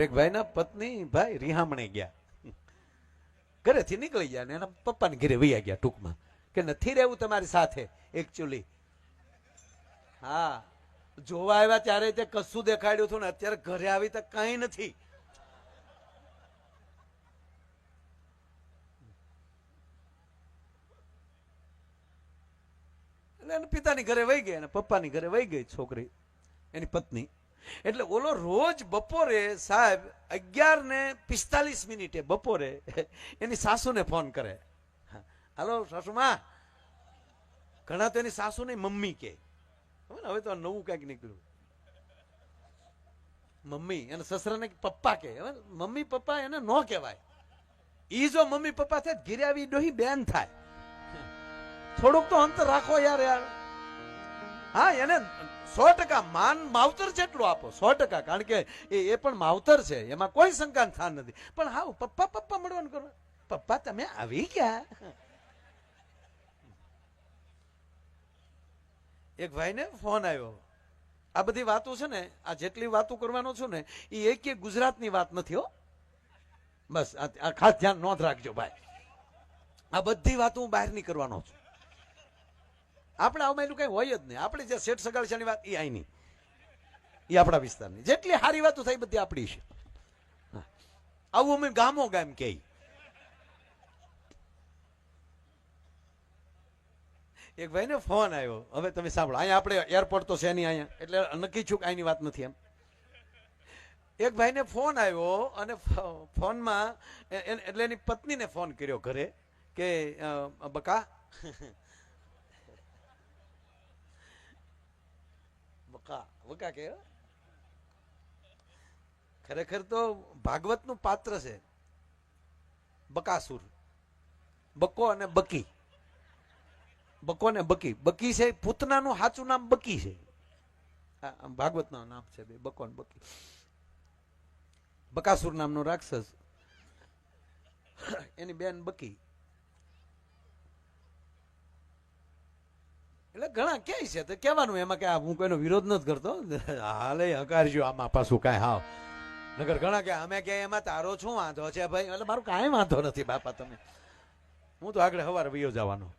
એક ભાઈના પત્ની ભાઈ રિહામણે ગયા. ઘરેથી નીકળી ગયા ને એના પપ્પાને ઘરે વૈયા ગયા ટૂંકમાં. કે નથી રહેવું તમારી સાથે એકચ્યુઅલી હા, જોવા આવ્યા ત્યારે તે કશું દેખાડ્યું હતું ને અત્યારે ઘરે આવી તો કઈ નથી. એટલે પિતાની ઘરે વહી ગઈ અને પપ્પાની ઘરે વહી ગઈ છોકરી, એની પત્ની. એટલે ઓલો રોજ બપોરે સાહેબ અગિયાર ને પિસ્તાલીસ મિનિટે બપોરે એની સાસુને ફોન કરે. હાલો, સાસુમાં. ઘણા તો એની સાસુ ને મમ્મી કે. હવે તો નવું કંઈક નીકળ્યું. મમ્મી અને સસરાને પપ્પા કે. મમ્મી, પપ્પા એને ન કહેવાય. ઈ જો મમ્મી, પપ્પા થાય તો આવી ડોહી બેન થાય. થોડુંક તો અંતર રાખો યાર યાર. હા, એને સો ટકા માન માવતર જેટલું આપો, સો ટકા. કારણ કે એ એ પણ માવતર છે, એમાં કોઈ શંકા સ્થાન નથી. પણ હા પપ્પા પપ્પા મળવાનું કરો પપ્પા, તમે આવી ગયા? એક ભાઈને ફોન આવ્યો. આ બધી વાતો છે ને, આ જેટલી વાતો કરવાનો છું ને એ એક ગુજરાતની વાત નથી, હો. બસ, આ ખાસ ધ્યાન નોંધ રાખજો, ભાઈ. આ બધી વાતો હું બહાર નહીં કરવાનો છું. આપણે આમાં એનું કઈ હોય જ નહીં. આપણે જે શેઠ સગાડશાની વાત એ અહીંની એ આપણા વિસ્તારની. જેટલી સારી વાતો થઈ બધી આપણી છે. આવું અમે ગામો ગામ કે એક ભાઈને ફોન આવ્યો. હવે તમે સાંભળો. અહીંયા આપણે એરપોર્ટ તો છે નહીં અહીંયા. એટલે નક્કી છું કે અહીંની વાત નથી એમ. એક ભાઈને ફોન આવ્યો અને ફોનમાં એટલે એની પત્નીને ફોન કર્યો ઘરે કે બકા ખરેખર તો ભાગવતનું પાત્ર છે. બકાસુર. બકો અને બકી. બકો ને બકી. બકી છે, પૂતનાનું સાચું નામ બકી છે. આ ભાગવતનું નામ છે બે, બકો ને બકી. બકાસુર નામનો રાક્ષસ. એની બેન બકી. એટલે ઘણા કહે છે? તો કહેવાનું એમાં કે હું કોઈનો વિરોધ નથી કરતો. હાલે હકારજો, આમાં પાછું કાંઈ હાવ. નગર ઘણા કે અમે કે એમાં તારો શું વાંધો છે ભાઈ? એટલે મારું કાંઈ વાંધો નથી, બાપા, તમે. હું તો આગળ સવારે વયો જવાનો.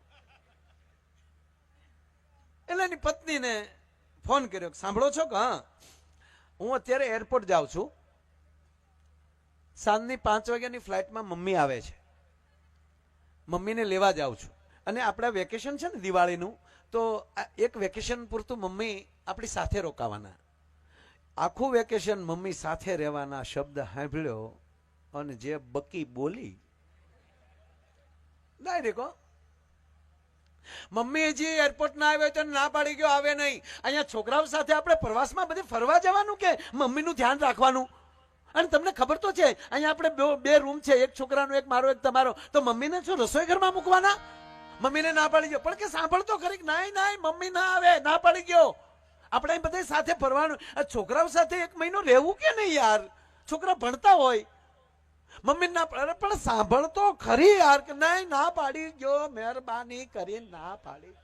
એટલે એની પત્નીને ફોન કર્યો સાંભળો છો કે, હા? હું અત્યારે એરપોર્ટ જાઉં છું. સાંજની પાંચ વાગ્યાની ફ્લાઇટમાં મમ્મી આવે છે. મમ્મીને લેવા જાઉં છું. અને આપણા વેકેશન છે ને દિવાળીનું તો એક વેકેશન પૂરતું મમ્મી આપણી સાથે રોકાવાના. આખું વેકેશન મમ્મી સાથે રહેવાના શબ્દ સાંભળ્યો અને જે બકી બોલી હો. મમ્મી હજી એરપોર્ટ ના આવ્યો તો ના પાડી ગયો, આવે નહીં. અહીંયા છોકરાઓ સાથે આપણે પ્રવાસમાં બધે ફરવા જવાનું કે મમ્મીનું ધ્યાન રાખવાનું? અને તમને ખબર તો છે, અહીંયા આપણે બે રૂમ છે, એક છોકરાનો, એક મારો, એક તમારો. તો મમ્મીને શું રસોઈ ઘરમાં મૂકવાના? મમ્મીને ના પાડી ગયો. પણ કે સાંભળતો ખરી નાય નાય, મમ્મી ના આવે, ના પાડી ગયો. આપણે બધા સાથે ફરવાનું છોકરાઓ સાથે એક મહિનો રહેવું કે નહીં યાર? છોકરા ભણતા હોય. મમ્મી ના અરે પણ સાંભળતો ખરી યાર કે નહીં ના પાડી ગયો, મહેરબાની કરી ના પાડી.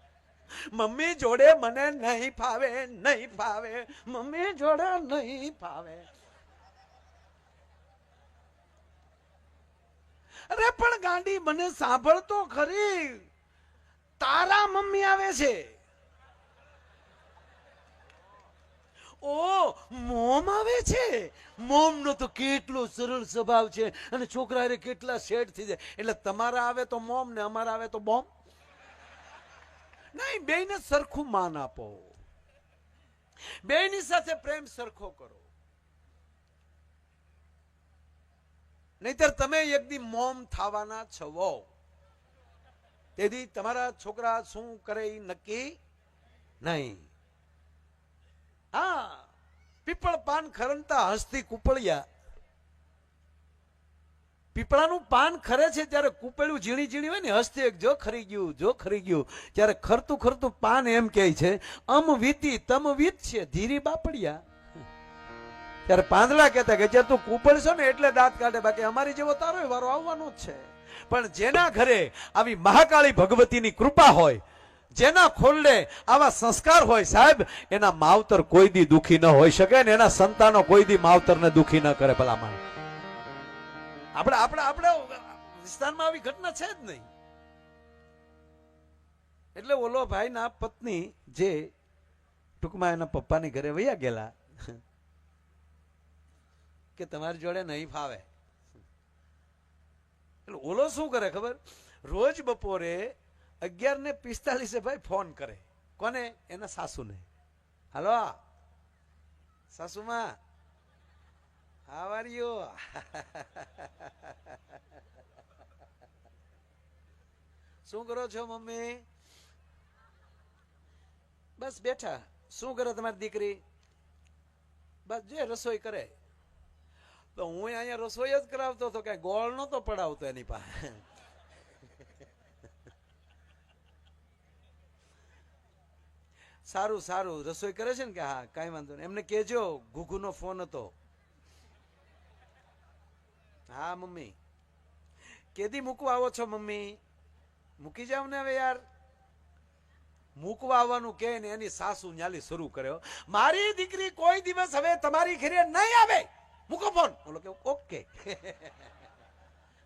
મમ્મી જોડે મને નહીં ફાવે નહીં ફાવે. મમ્મી જોડે નહીં ફાવે. અરે પણ ગાંડી, મને સાંભળતો ખરી. તારા મમ્મી આવે છે? ઓ, મોમ આવે છે? મોમ નો તો કેટલો સરળ સ્વભાવ છે. અને છોકરા કેટલા શેડ થઈ જાય. એટલે તમારા આવે તો મોમ ને અમારા આવે તો બોમ? નહીં બેને સરખું માન આપો. બેની સાથે પ્રેમ સરખો કરો. નહીતર તમે એક દી મોમ થવાના છો તેથી તમારા છોકરા શું કરે નક્કી નહીં. હા, પીપળ પાન ખરંતા હસ્તી કુપળિયા. પીપળાનું પાન ખરે છે ત્યારે કુપેલું ઝીણી ઝીણી હોય ને, હસ્તી જો ખરી ગયું, જો ખરી ગયું, ત્યારે ખરતું ખરતું પાન એમ કહે છે, અમ વીતી તમ વીત છે, ધીરી બાપડિયા. ત્યારે પાંદડા કહેતા કે જ્યાં તું કુપળશો ને એટલે દાંત કાઢે, બાકી અમારી જેવો તારો વારો આવવાનો જ છે. પણ જેના ઘરે આવી મહાકાળી ભગવતીની કૃપા હોય, જેના ખોલડે આવા સંસ્કાર હોય સાહેબ, એના માવતર કોઈ દી દુખી ન હોઈ શકે ને એના સંતાનો કોઈ દી માવતરને દુખી ન કરે ભલામણ. આપણે આપણે આપણે વિસ્તારમાં આવી ઘટના છે જ નહીં. એટલે ઓલો ભાઈના પત્ની જે ટૂંકમાં એના પપ્પાની ઘરે વૈયા ગયેલા, કે તમારી જોડે નહીં ફાવે. એટલે ઓલો શું કરે ખબર? રોજ બપોરે અગિયાર ને પિસ્તાલીસે ભાઈ ફોન કરે. કોને? એના સાસુને. હાલો? સાસુમાં? હાવ શું કરો છો મમ્મી? બસ બેઠા. શું કરે તમારી દીકરી? બસ જે રસોઈ કરે. તો હું અહીંયા રસોઈ જ કરાવતો હતો કઈ ગોળ નતો પડાવતો એની પાસે. સારું સારું. રસોઈ કરે છે ને કે? હા, કાંઈ વાંધો નહીં. એમને કેજો ઘુઘુનો ફોન હતો. હા, મમ્મી. કેદી મૂકવા આવો છો, મમ્મી? મૂકી જાવ ને હવે યાર. મૂકવા આવવાનું કે એની સાસુ ન્યાલી શરૂ કર્યો. મારી દીકરી કોઈ દિવસ હવે તમારી ઘરે નહીં આવે. મૂકો ફોન બોલો કે ઓકે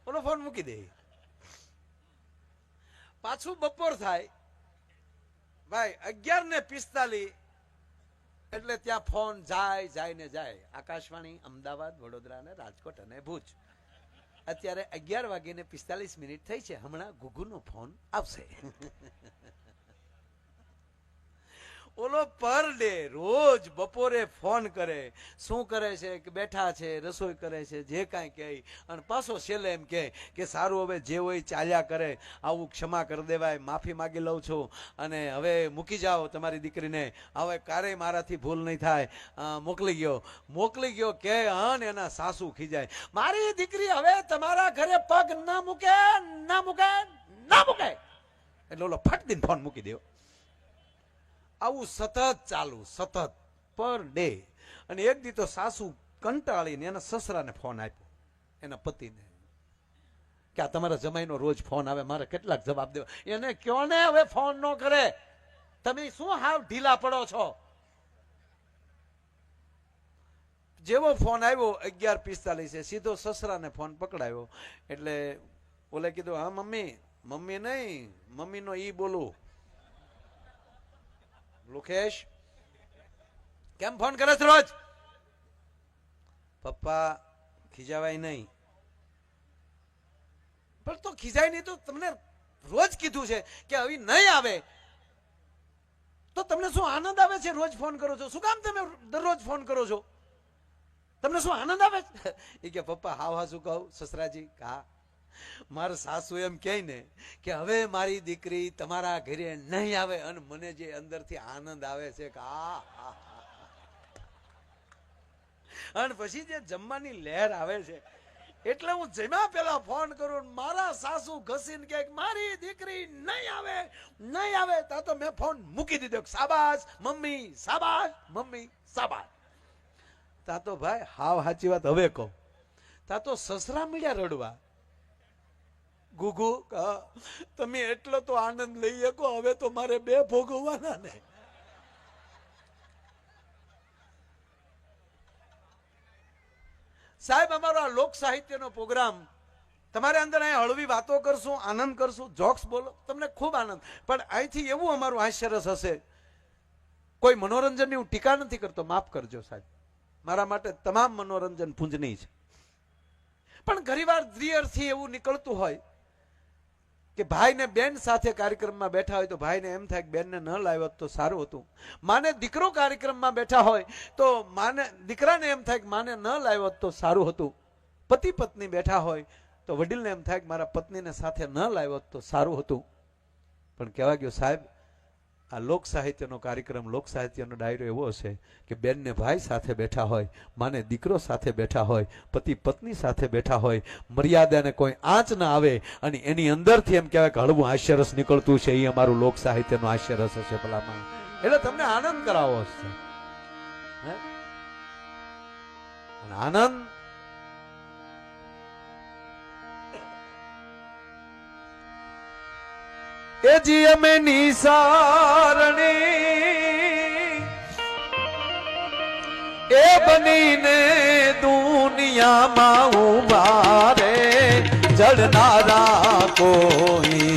બોલો ફોન મૂકી દે પાછું બપોર થાય ભાઈ અગિયાર ને પિસ્તાલી એટલે ત્યાં ફોન જાય જાય ને જાય આકાશવાણી અમદાવાદ વડોદરા અને રાજકોટ અને ભુજ અત્યારે અગિયાર વાગીને પિસ્તાલીસ મિનિટ થઈ છે હમણાં ગુગુનો ફોન આવશે ઓલો પર ડે રોજ બપોરે ફોન કરે, શું કરે છે, કે બેઠા છે, રસોઈ કરે છે, જે કાંઈ કહે અને પાછો છેલ્લે એમ કહે કે સારું હવે જે હોય ચાલ્યા કરે, આવું ક્ષમા કરી દેવાય, માફી માગી લઉં છું. અને હવે મૂકી જાઓ તમારી દીકરીને. હવે ક્યારેય મારાથી ભૂલ નહીં થાય. મોકલી ગયો. મોકલી ગયો કે હન એના સાસુ ખીજાય. મારી દીકરી હવે તમારા ઘરે પગ ના મૂકે ના મૂકે ના મૂકે. એટલે ઓલો ફટ દઈને ફોન મૂકી દો આવું સતત ચાલુ, સતત પર ડે અને એક દી તો સાસુ કંટાળીને એના સસરાને ફોન આપ્યો, એના પતિને. કે આ તમારા જમાઈનો રોજ ફોન આવે, મારે કેટલાક જવાબ દેવા. એને કયો ને હવે ફોન ન કરે? તમે શું હાવ ઢીલા પડો છો? જેવો ફોન આવ્યો, અગિયાર પિસ્તાલીસે સીધો સસરાને ફોન પકડાયો. એટલે ઓલે કીધું, હા, મમ્મી મમ્મી નહીં, મમ્મીનો ઈ બોલું. લુકેશ કેમ ફોન કરે છે રોજ? પપ્પા ખીજાવાય નહીં. પણ તો ખીજાય નહીં તો તમને રોજ કીધું છે કે હવે નહીં આવે. તો તમને શું આનંદ આવે છે રોજ ફોન કરો છો? શું કામ તમે દરરોજ ફોન કરો છો? તમને શું આનંદ આવે છે? એ કે પપ્પા હાવ હા શું કહું સસરાજી હા. મારા સાસુ એમ કહે ને કે હવે મારી દીકરી તમારા ઘરે નહીં આવે અને મને જે અંદરથી આનંદ આવે છે કે આ. અને પછી જે જમવાની લહેર આવે છે, એટલે હું જમ્યા પેલા ફોન કરું મારા સાસુ ઘસીને કે મારી દીકરી નહીં આવે નહીં આવે, તા તો મેં ફોન મૂકી દીધો સાબાસ મમ્મી સાબાસ મમ્મી સાબાસ તા તો ભાઈ, હાવ સાચી વાત હવે કહો. તા તો સસરા મળ્યા રડવા. ગુગુ તમે એટલો તો આનંદ લઈ શકો, હવે તો મારે બે ભોગવવાના ને. સાહેબ, અમારો આ લોક સાહિત્યનો પ્રોગ્રામ, તમારે અંદર અહીં હળવી વાતો કરશું, આનંદ કરશું, જોક્સ બોલો, તમને ખૂબ આનંદ. પણ અહીંથી એવું અમારું હાસ્યરસ હશે. કોઈ મનોરંજનની હું ટીકા નથી કરતો, માફ કરજો સાહેબ. મારા માટે તમામ મનોરંજન પૂંજનીય છે. પણ ઘણીવાર દ્રિયરથી એવું નીકળતું હોય કે ભાઈ ને બેન સાથે કાર્યક્રમમાં બેઠા હોય તો ભાઈને એમ થાય કે બેનને ન લાવ્યો તો સારું હતું. માને દીકરો કાર્યક્રમમાં બેઠા હોય તો માને, દીકરાને એમ થાય કે માને ન લાવ્યો તો સારું હતું. પતિ પત્ની બેઠા હોય તો વડીલને એમ થાય કે મારા પત્નીને સાથે ન લાવ્યો તો સારું હતું. પણ કહેવા ગયો સાહેબ આ લોક સાહિત્યનો કાર્યક્રમ, લોક સાહિત્યનો ડાયરો એવો હશે કે બેનને ભાઈ સાથે બેઠા હોય, માને દીકરો સાથે બેઠા હોય, પતિ પત્ની સાથે બેઠા હોય, મર્યાદાને કોઈ આંચ ના આવે અને એની અંદરથી એમ કહેવાય કે હળવું હાસ્યરસ નીકળતું છે. એ અમારું લોક સાહિત્યનો હાસ્યરસ હશે ભલામાં એટલે તમને આનંદ કરાવો હશે? આનંદ એ જી અમે નિસારણી. એ બનીને દુનિયામાં ઊભા રે જડનારા કોઈ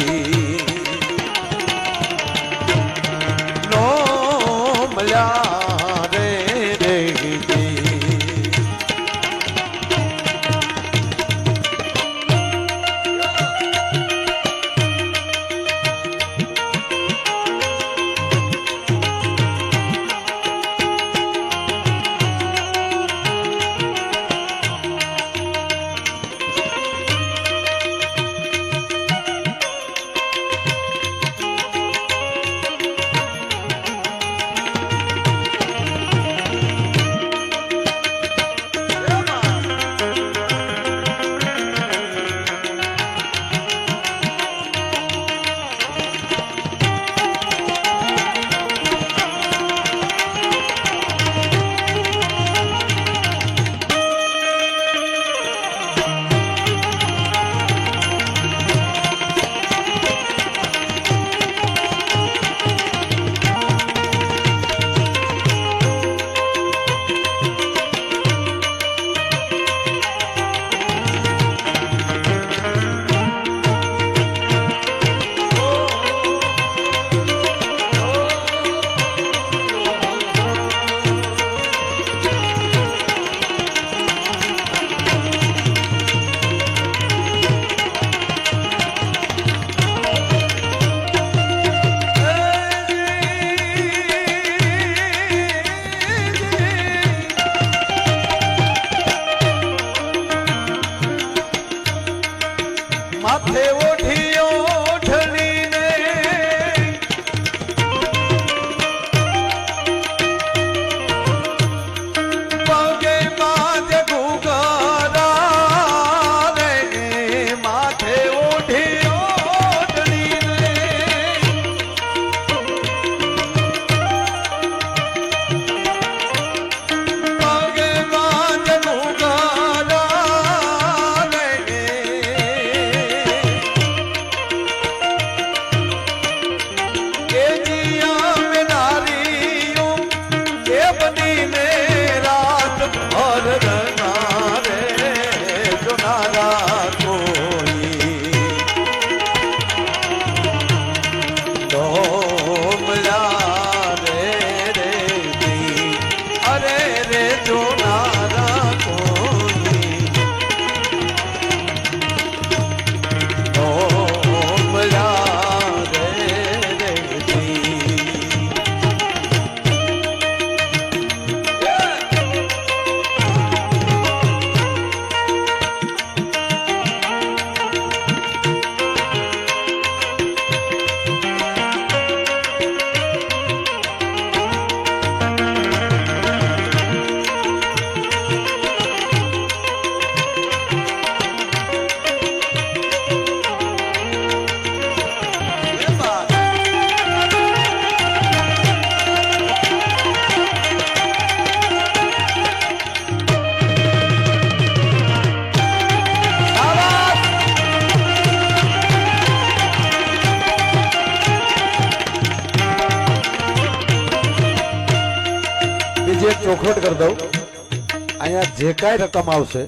જે કાંઈ રકમ આવશે,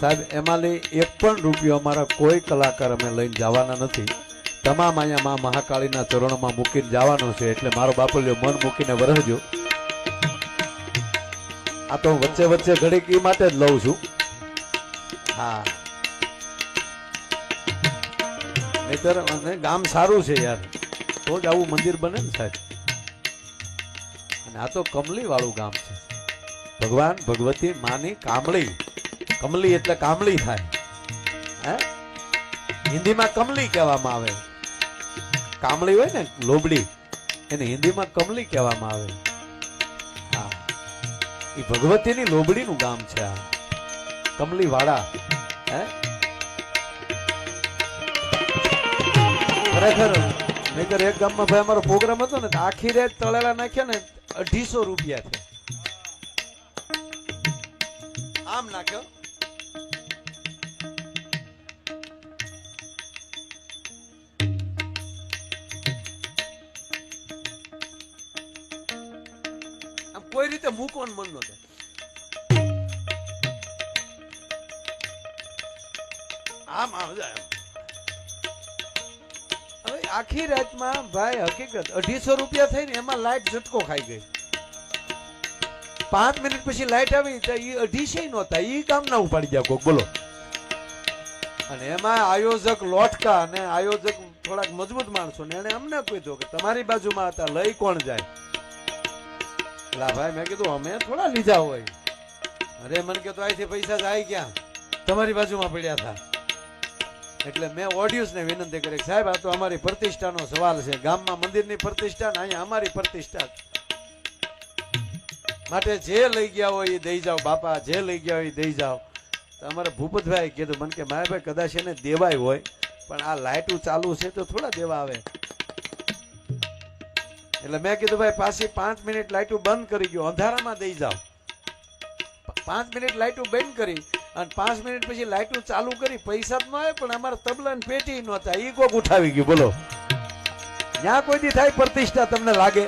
સાહેબ, એમાંની એક પણ રૂપિયો અમારા કોઈ કલાકાર અમે લઈને જવાના નથી. તમામ અહીંયા મા મહાકાળીના ચરણોમાં મૂકીને જવાનો છે, એટલે મારો બાપલ્યો મન મૂકીને વરહજો આ તો વચ્ચે વચ્ચે ઘડીક ઈ માટે જ લઉં છું. હા. નહીતર અને ગામ સારું છે યાર. તો જ આવું મંદિર બને ને સાહેબ. અને આ તો કમલી વાળું ગામ છે. ભગવાન ભગવતી માની કામળી. કમલી એટલે કામળી થાય. હિન્દીમાં કમલી કહેવામાં આવે. કામળી હોય ને, લોબડી, એને હિન્દીમાં કમલી કહેવામાં આવે. હા. એ ભગવતીની લોબડીનું ગામ છે આ. કમલી વાળા હે? ખરેખર, નહીતર એક ગામમાં ભાઈ અમારો પ્રોગ્રામ હતો ને આખી રેત તળેલા નાખ્યા ને, અઢીસો રૂપિયા છે આમ નાખ્યો. કોઈ રીતે મૂકવાનું મન નો આમ આમ. હવે આખી રાતમાં ભાઈ હકીકત, અઢીસો રૂપિયા થઈને એમાં લાઈટ ઝટકો ખાઈ ગઈ. પાંચ મિનિટ પછી લાઈટ આવી તો એ અઢીસે નહોતા. એ કામ ના ઉપાડી ગયા કોક. બોલો. અને એમાં આયોજક લોટકા અને આયોજક થોડાક મજબૂત માણસો ને એને અમને કીધું કે તમારી બાજુમાં હતા, લઈ કોણ જાય? લા ભાઈ મેં કીધું, અમે થોડા લીધા હોય. અરે મને કે તો અહીંથી પૈસા જાય ક્યાં? તમારી બાજુમાં પડ્યા હતા. એટલે મેં ઓડિયન્સ ને વિનંતી કરી સાહેબ, આ તો અમારી પ્રતિષ્ઠાનો સવાલ છે. ગામમાં મંદિરની પ્રતિષ્ઠા ને અહીંયા અમારી પ્રતિષ્ઠા. માટે જે લઈ ગયા હોય એ દઈ જાઓ, બાપા, જે લઈ ગયા હોય એ દઈ જાઓ. અમારે ભૂપતભાઈ કીધું, મને કે માયાભાઈ કદાચ એને દેવાય હોય, પણ આ લાઇટું ચાલુ છે તો થોડા દેવા આવે. એટલે મેં કીધું, ભાઈ, પાછી પાંચ મિનિટ લાઇટું બંધ કરી ગયો, અંધારામાં દઈ જાઓ. પાંચ મિનિટ લાઇટું બંધ કરી અને પાંચ મિનિટ પછી લાઇટું ચાલુ કરી, પૈસા ન આવે, પણ અમારા તબલા પેટી પેટી નહોતા એ કોક ઉઠાવી ગયું, બોલો. ત્યાં કોઈ દી થાય પ્રતિષ્ઠા તમને લાગે?